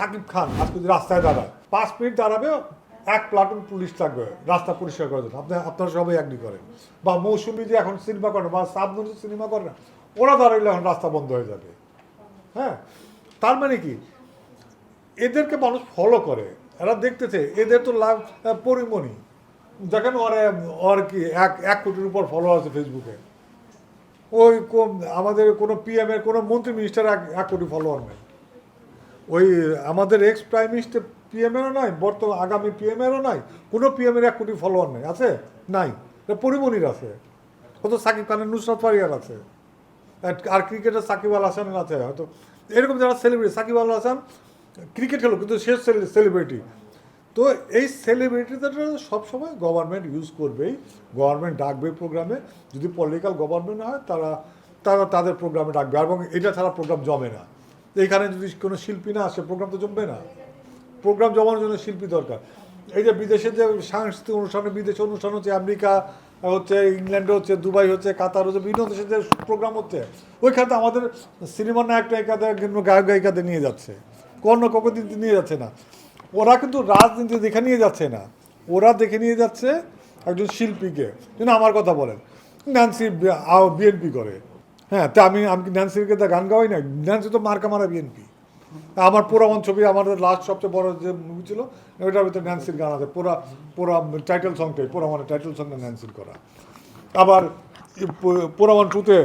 সাকিব খান আজকে যদি রাস্তায় দাঁড়ায়, পাঁচ মিনিট দাঁড়াবে এক প্লাটুন পুলিশ থাকবে, রাস্তা পরিষ্কার করার জন্য আপনি আপনারা সবাই একনি করেন। বা মৌসুমি যে এখন সিনেমা করে, বা সাবনুর সিনেমা করে না, ওরা দাঁড়াইলে এখন রাস্তা বন্ধ হয়ে যাবে। হ্যাঁ? তার মানে কি? এদেরকে মানুষ ফলো করে। এরা দেখতেছে, এদের তো লাভ পরিমণি। দেখেন ওর ওর কি এক এক কোটির উপর ফলো আছে ফেসবুকে ওই আমাদের কোনো পিএম এর কোনো মন্ত্রী মিনিস্টার এক এক কোটি ফলোয়ার নেই। ওই আমাদের এক্স প্রাইম মিনিস্টার পিএম এরও নয় বর্তমান আগামী পিএম এরও নয় কোনো পিএম এর এক কোটি ফলোয়ার নেই, আছে? নাই। পরিমণির আছে। কত সাকিব খানের নুসরাত ফারিয়ার আছে। আর- ক্রিকেটার সাকিব আল হাসানের আছে, হয়তো। এরকম যারা সেলিব্রিটি সাকিব আল হাসান ক্রিকেট খেলো কিন্তু সে সেলিব্রিটি তো এই সেলিব্রিটিদের সবসময় গভর্নমেন্ট ইউজ করবেই। গভর্নমেন্ট ডাকবে প্রোগ্রামে যদি পলিটিক্যাল গভর্নমেন্ট হয়, তারা তারা তাদের প্রোগ্রামে ডাকবে। এবং এটা ছাড়া প্রোগ্রাম জমে না। এইখানে যদি কোনো শিল্পী না আসে প্রোগ্রাম তো জমবে না। প্রোগ্রাম জমানোর জন্য শিল্পী দরকার। এই যে বিদেশের যে সাংস্কৃতিক অনুষ্ঠানে, বিদেশে অনুষ্ঠান হচ্ছে আমেরিকা, হচ্ছে ইংল্যান্ডে, হচ্ছে দুবাই, হচ্ছে কাতার, হচ্ছে বিভিন্ন দেশের যে প্রোগ্রাম হচ্ছে ওইখানে আমাদের সিনেমার নায়ক নায়িকাদের গায়ক গায়িকাদের নিয়ে যাচ্ছে। কর্ণ কখন নিয়ে যাচ্ছে না। ওরা কিন্তু রাজনীতি দেখে নিয়ে যাচ্ছে না। ওরা দেখে নিয়ে যাচ্ছে একজন শিল্পীকে। যেন আমার কথা বলেন। ন্যান্সি বিএনপি করে। হ্যাঁ তা আমি আমি ন্যান্সিকে তা গান গাওয়াই না ন্যান্সি তো মার্কা মারা বিএনপি আমার পুরামন ছবি আমাদের লাস্ট সবচেয়ে বড় যে মুভি ছিল, ওইটার ভিতরে ন্যান্সির গান আছে। পুরা পুরা টাইটেল সংটাই পুরামনের টাইটেল সংটা ন্যান্সির করা। আবার পুরামন টুতে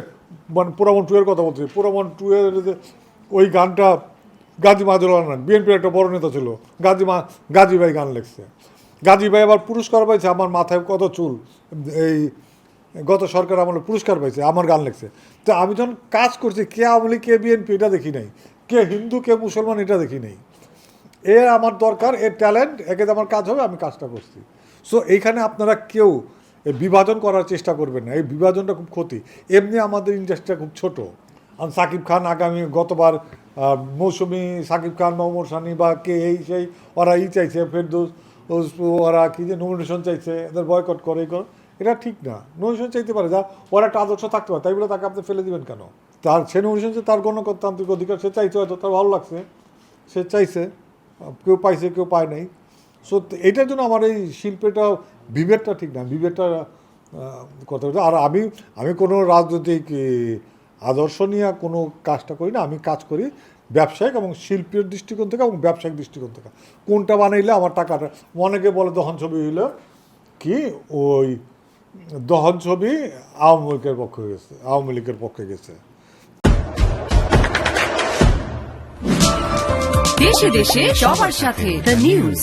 মানে পুরামন টু এর কথা বলছি পুরামন টু এর ওই গানটা গাজী মাজুল আনন্দ বিএনপির একটা বড় নেতা ছিল, গাজী মা, গাজী ভাই গান লিখছে। গাজী ভাই আবার পুরস্কার পাইছে, আমার মাথায় কত চুল, এই গত সরকার আমলে পুরস্কার পাইছে আমার গান লিখছে। তো আমি যখন কাজ করছি কে আওয়ামী লীগ, কে বিএনপি এটা দেখি নাই। কে হিন্দু কে মুসলমান এটা দেখি নাই। এ আমার দরকার এর ট্যালেন্ট একে আমার কাজ হবে আমি কাজটা করছি। সো এইখানে আপনারা কেউ বিভাজন করার চেষ্টা করবেন না। এই বিভাজনটা খুব ক্ষতি। এমনি আমাদের ইন্ডাস্ট্রিটা খুব ছোট। আর সাকিব খান আগামী গতবার মৌসুমি সাকিব খান মোহাম্মদ সানি বা কে এই সেই ওরা ই চাইছে ফেরদৌস ওরা কি যে নমিনেশন চাইছে এদের বয়কট করে এই করে। এটা ঠিক না। নমিনেশন চাইতে পারে যা, ওরা একটা আদর্শ থাকতে পারে, তাই বলে তাকে আপনি ফেলে দিবেন কেন? তার সে নমিনেশন তার গণতান্ত্রিক অধিকার, সে চাইছে হয়তো, তার ভালো লাগছে, সে চাইছে, কেউ পাইছে, কেউ পায় নাই। সো এইটার জন্য আমার এই শিল্পেটা বিভেদটা ঠিক না, বিভেদটা কথা আর আমি আমি কোনো রাজনৈতিক আদর্শ নিয়ে কোনো কাজটা করি না, আমি কাজ করি ব্যবসায়িক এবং শিল্পের দৃষ্টিকোণ থেকে এবং ব্যবসায়িক দৃষ্টিকোণ থেকে। কোনটা বানাইলে আমার টাকাটা অনেকে বলে দহন ছবি হইল কি? ওই দহন ছবি আওয়ামী লীগের পক্ষে গেছে, আওয়ামী লীগের পক্ষে গেছে। দেশে দেশে সবার সাথে দ্য নিউজ